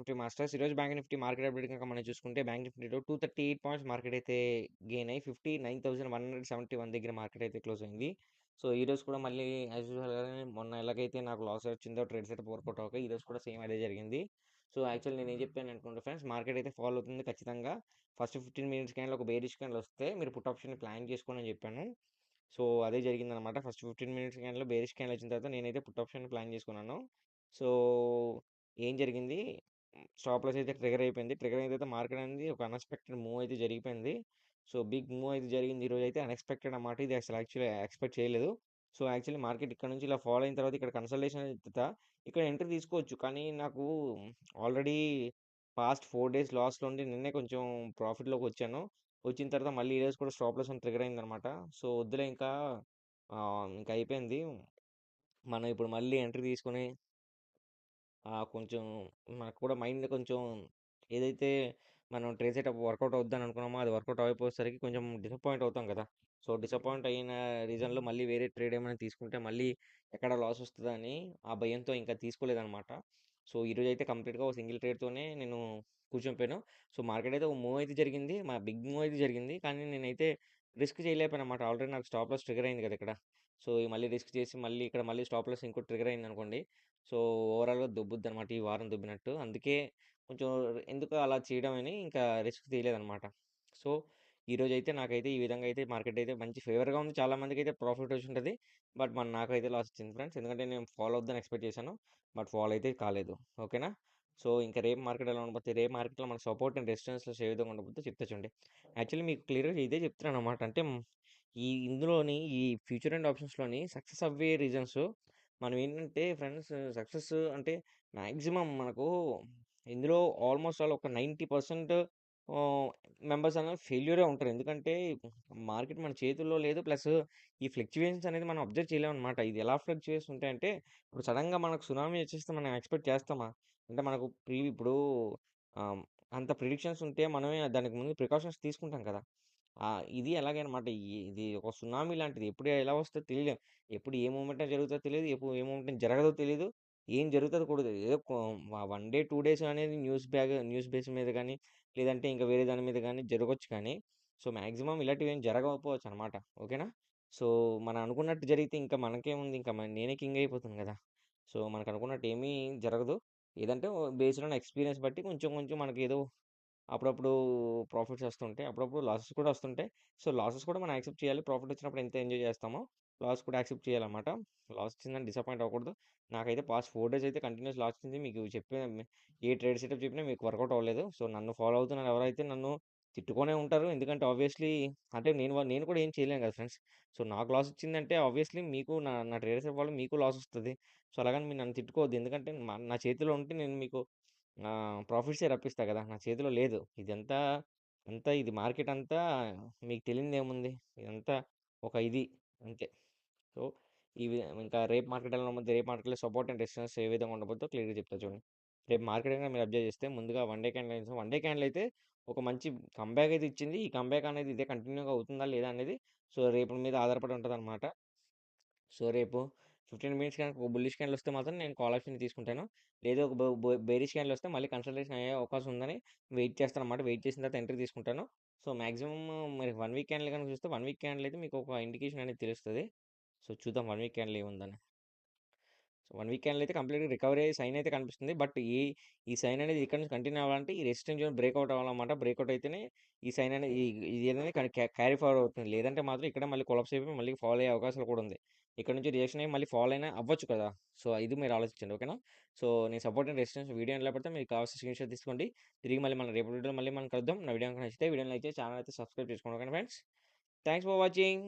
Nifty masters. ఈరోజు bank Nifty market update గనుక మనం చూసుకుంటే బ్యాంక్ నిఫ్టీలో 238 పాయింట్స్ మార్కెట్ అయితే గెయిన్ అయ్యి 59,171 దగ్గర మార్కెట్ అయితే క్లోజ్ అయింది. సో, ఈరోజు కూడా మళ్ళీ యాజ్ యూజువల్‌గానే మొన్న ఎలాగైతే నాకు లాస్ వచ్చిందో ట్రేడ్ సెటప్ వర్కౌట్ అవ్వక ఈరోజు కూడా సేమ్ అదే జరిగింది. సో, యాక్చువల్లీ నేనేం చెప్పాను అనుకుంటే ఫ్రెండ్స్ మార్కెట్ అయితే ఫాల్ అవుతుంది ఖచ్చితంగా. ఫస్ట్ 15 మినిట్స్ క్యాండిల్ ఒక బేరిష్ క్యాండిల్ వస్తే మీరు పుట్ ఆప్షన్‌ని ప్లాన్ చేసుకోండి అని చెప్పాను. సో, అదే జరిగిందనమాట. ఫస్ట్ 15 మినిట్స్ క్యాండిల్‌లో బేరిష్ క్యాండిల్ వచ్చిన తర్వాత నేనైతే పుట్ ఆప్షన్‌ని ప్లాన్ చేసుకున్నాను. సో, ఏం జరిగింది స్టాప్ లాస్ అయితే ట్రిగర్ అయిపోయింది. ట్రిగర్ అయితే మార్కెట్ అనేది ఒక అన్‌ఎక్స్‌పెక్టెడ్ మూవ్ అయితే జరిగిపోయింది. సో, బిగ్ మూవ్ అయితే జరిగింది ఈరోజు అయితే అన్‌ఎక్స్‌పెక్టెడ్ అన్నమాట. ఇది అసలు యాక్చువల్లీ ఎక్స్‌పెక్ట్ చేయలేదు. సో, యాక్చువల్లీ మార్కెట్ ఇక్కడ నుంచి ఇలా ఫాలో అయిన తర్వాత ఇక్కడ కన్సల్టేషన్ తర్వాత ఇక్కడ ఎంట్రీ తీసుకోవచ్చు. కానీ నాకు ఆల్రెడీ పాస్ట్ ఫోర్ డేస్ లాస్‌లో ఉండి నిన్నే కొంచెం ప్రాఫిట్‌లోకి వచ్చాను. వచ్చిన తర్వాత మళ్ళీ ఈ రోజు కూడా స్టాప్ లాస్ అని ట్రిగ్గర్ అయిందనమాట. సో, వద్దులే ఇంకా ఇంకా అయిపోయింది. మనం ఇప్పుడు మళ్ళీ ఎంట్రీ తీసుకొని కొంచెం మనకు కూడా మైండ్ కొంచెం ఏదైతే మనం ట్రేడ్ వర్కౌట్ అవుద్దని అనుకున్నామో అది వర్కౌట్ అవ్వకపోయేసరికి కొంచెం డిసప్పాయింట్ అవుతాం కదా! సో, డిసప్పాయింట్ అయిన రీజన్‌లో మళ్ళీ వేరే ట్రేడ్ ఏమైనా తీసుకుంటే మళ్ళీ ఎక్కడ లాస్ వస్తుందని ఆ భయంతో ఇంకా తీసుకోలేదనమాట. సో, ఈరోజైతే కంప్లీట్‌గా ఒక సింగిల్ ట్రేడ్‌తోనే నేను కూర్చొనిపోయాను సో, మార్కెట్ అయితే ఒక మూవ్ అయితే జరిగింది. మా బిగ్ మూవ్ అయితే జరిగింది. కానీ నేనైతే రిస్క్ చేయలేకపోయినమాట ఆల్రెడీ నాకు స్టాప్ లాస్ ట్రిగర్ అయింది కదా! ఇక్కడ. సో, మళ్ళీ రిస్క్ చేసి మళ్ళీ ఇక్కడ మళ్ళీ స్టాప్ లాస్ ఇంకోటి అయింది అయిందనుకోండి. సో, ఓవరాల్‌గా దొబ్బుద్దనమాట ఈ వారం దుబ్బినట్టు అందుకే కొంచెం ఎందుకు అలా చేయడం అని ఇంకా రిస్క్ తీయలేదనమాట. సో, ఈరోజైతే నాకైతే ఈ విధంగా అయితే మార్కెట్ అయితే మంచి ఫేవర్‌గా ఉంది. చాలా మందికైతే ప్రాఫిట్ వచ్చుంటది. బట్ మన నాకైతే లాస్ వచ్చింది ఫ్రెండ్స్. ఎందుకంటే నేను ఫాల్ అవుద్దని ఎక్స్‌పెక్ట్ చేశాను. బట్ ఫాల్ అయితే కాలేదు. ఓకేనా? సో, ఇంకా రేపు మార్కెట్ ఎలా ఉండబోతుంది రేపు మార్కెట్‌లో మనకు సపోర్ట్ అండ్ రెసిస్టెన్స్లో ఏ విధంగా ఉండబోద్దో చెప్తా చూడండి. యాక్చువల్లీ మీకు క్లియర్‌గా ఇదే చెప్తున్నాననమాట. అంటే ఈ ఇందులోని ఈ ఫ్యూచర్ అండ్ ఆప్షన్స్‌లోని సక్సెస్ అవ్వే రీజన్స్ మనం ఏంటంటే ఫ్రెండ్స్ సక్సెస్ అంటే మ్యాక్సిమం మనకు ఇందులో ఆల్మోస్ట్ ఆల్ ఒక నైంటీ పర్సెంట్ మెంబర్స్ అనేవి ఫెయిల్యూరే ఉంటారు. ఎందుకంటే మార్కెట్ మన చేతుల్లో లేదు. ప్లస్ ఈ ఫ్లక్చుయేషన్స్ అనేది మనం అబ్జర్వ్ చేయలేము అనమాట ఇది ఎలా ఫ్లెక్చువేషన్ ఉంటాయంటే ఇప్పుడు సడన్గా మనకు సునామీ వచ్చేస్తే మనం ఎక్స్‌పెక్ట్ చేస్తామా? అంటే మనకు ప్రీ ఇప్పుడు అంత ప్రిడిక్షన్స్ ఉంటే మనమే దానికి ముందు ప్రికాషన్స్ తీసుకుంటాం కదా! ఇది ఎలాగనమాట ఇది ఒక సునామీ లాంటిది. ఎప్పుడు ఎలా వస్తుందో తెలియలేం. ఎప్పుడు ఏ మూమెంట్ జరుగుతుందో తెలియదు ఎప్పుడు ఏ మూమెంట్ జరగదో తెలియదు ఏం జరుగుతుందో కూడా ఏదో వన్ డే, టూ డేస్ అనేది న్యూస్ బ్యాగ్ న్యూస్ బేస్ మీద కానీ లేదంటే ఇంకా వేరే దాని మీద కానీ జరగవచ్చు కానీ, సో, మాక్సిమం ఇలాంటివి ఏం జరగకపోవచ్చనమాట. ఓకేనా? సో, మనం అనుకున్నట్టు జరిగితే ఇంకా మనకేముంది ఇంకా నేనే కింగ్ అయిపోతుంది కదా! సో, మనకు అనుకున్నట్టు ఏమీ జరగదు. ఏదంటే బేస్డ్ ఆన్ ఎక్స్‌పీరియన్స్ బట్టి కొంచెం కొంచెం మనకి ఏదో అప్పుడప్పుడు ప్రాఫిట్స్ వస్తుంటాయి. అప్పుడప్పుడు లాసెస్ కూడా వస్తుంటాయి. సో, లాసెస్ కూడా మనం యాక్సెప్ట్ చేయాలి. ప్రాఫిట్ వచ్చినప్పుడు ఎంత ఎంజాయ్ చేస్తామో లాస్ కూడా యాక్సెప్ట్ చేయాలన్నమాట. లాస్ వచ్చిందని డిసప్పాయింట్ అవ్వకూడదు. నాకైతే పాస్ట్ ఫోర్ డేస్ అయితే కంటిన్యూస్ లాస్ వచ్చింది. మీకు చెప్పిన ఏ ట్రేడ్ సెటప్ చెప్పినా మీకు వర్కౌట్ అవ్వలేదు. సో, నన్ను ఫాలో అవుతున్నారు ఎవరైతే నన్ను తిట్టుకొనే ఉంటారు. ఎందుకంటే ఆబ్వియస్‌లీ అంటే నేను నేను కూడా ఏం చేయలేను కదా ఫ్రెండ్స్. సో, నాకు లాస్ వచ్చిందంటే ఆబ్వియస్‌లీ మీకు నా నా ట్రేడర్స్ వాళ్ళు మీకు లాస్ వస్తుంది సో, అలాగని మీరు నన్ను తిట్టుకోవద్దు. ఎందుకంటే నా చేతిలో ఉంటే నేను మీకు ప్రాఫిట్సే రప్పిస్తా కదా! నా చేతిలో లేదు. ఇదంతా అంతా ఇది మార్కెట్ అంతా మీకు తెలియనిదేముంది. ఇదంతా ఒక ఇది అంతే. సో, ఇవి ఇంకా రేపు మార్కెట్ ఎలా రేపు మార్కెట్‌లో సపోర్ట్ అండ్ రెసిస్టెన్స్ ఏ విధంగా ఉండబోతో క్లియర్‌గా చెప్తా చూడండి. రేపు మార్కెట్ గనుక మీరు అబ్జర్వ్ చేస్తే ముందుగా one day candle one day candle అయితే ఒక మంచి కంబ్యాక్ అయితే ఇచ్చింది. ఈ కంబ్యాక్ అనేది ఇదే కంటిన్యూగా అవుతుందా లేదా అనేది సో, రేపు మీద ఆధారపడి ఉంటదనమాట. సో, రేపు 15 మినిట్స్ కానీ ఒక బుల్లిష్ క్యాండిల్ వస్తే మాత్రం నేను కాల్ ఆప్షన్ తీసుకుంటాను. లేదా ఒక బేరిష్ క్యాండిల్ వస్తే మళ్ళీ కన్సల్టేషన్ అయ్యే అవకాశం ఉందని వెయిట్ చేస్తాను అనమాట వెయిట్ చేసిన తర్వాత ఎంట్రీ తీసుకుంటాను. సో, మాక్సిమం మరి వన్ వీక్ క్యాండిల్ కనుక చూస్తే వన్ వీక్ క్యాండిల్ అయితే మీకు ఒక ఇండికేషన్ అనేది తెలుస్తుంది సో, చూద్దాం వన్ వీక్ క్యాండిల్ ఏముందని. సో, వన్ వీక్ క్యాండిల్ అయితే కంప్లీట్‌గా రికవరీ అయ్యే సైన్ అయితే కనిపిస్తుంది. బట్ ఈ ఈ సైన్ అనేది ఇక్కడ నుంచి కంటిన్యూ అవ్వాలంటే ఈ రెసిస్టెంట్ జోన్ బ్రేక్అవుట్ అవ్వాలన్నమాట. బ్రేక్అవుట్ అయితేనే ఈ సైన్ అనేది ఇది ఏదైనా క్యారీ ఫార్వర్డ్ అవుతుంది. లేదంటే మాత్రం ఇక్కడ మళ్ళీ కొలప్స్ అయిపోయి మళ్ళీ ఫాలో అయ్యే అవకాశాలు కూడా ఉంది. ఇక్కడ నుంచి రియాక్షన్ అయ్యి మళ్ళీ ఫాలో అయినా అవ్వచ్చు కదా! సో, ఇది మీరు ఆలోచించండి. ఓకేనా? సో, నేను సపోర్ట్ అండ్ రెసిస్టెన్స్ వీడియో ఎలా పడితే మీకు కావాల్సిన స్క్రీన్‌షాట్ తీసుకోండి. తిరిగి మళ్ళీ మన రేపటి వీడియోలో మళ్ళీ మనం కలుద్దాం. నా వీడియో నచ్చితే వీడియో అయితే ఛానల్ అయితే సబ్స్క్రైబ్ చేసుకోండి. ఓకేనా ఫ్రెండ్స్? Thanks for watching.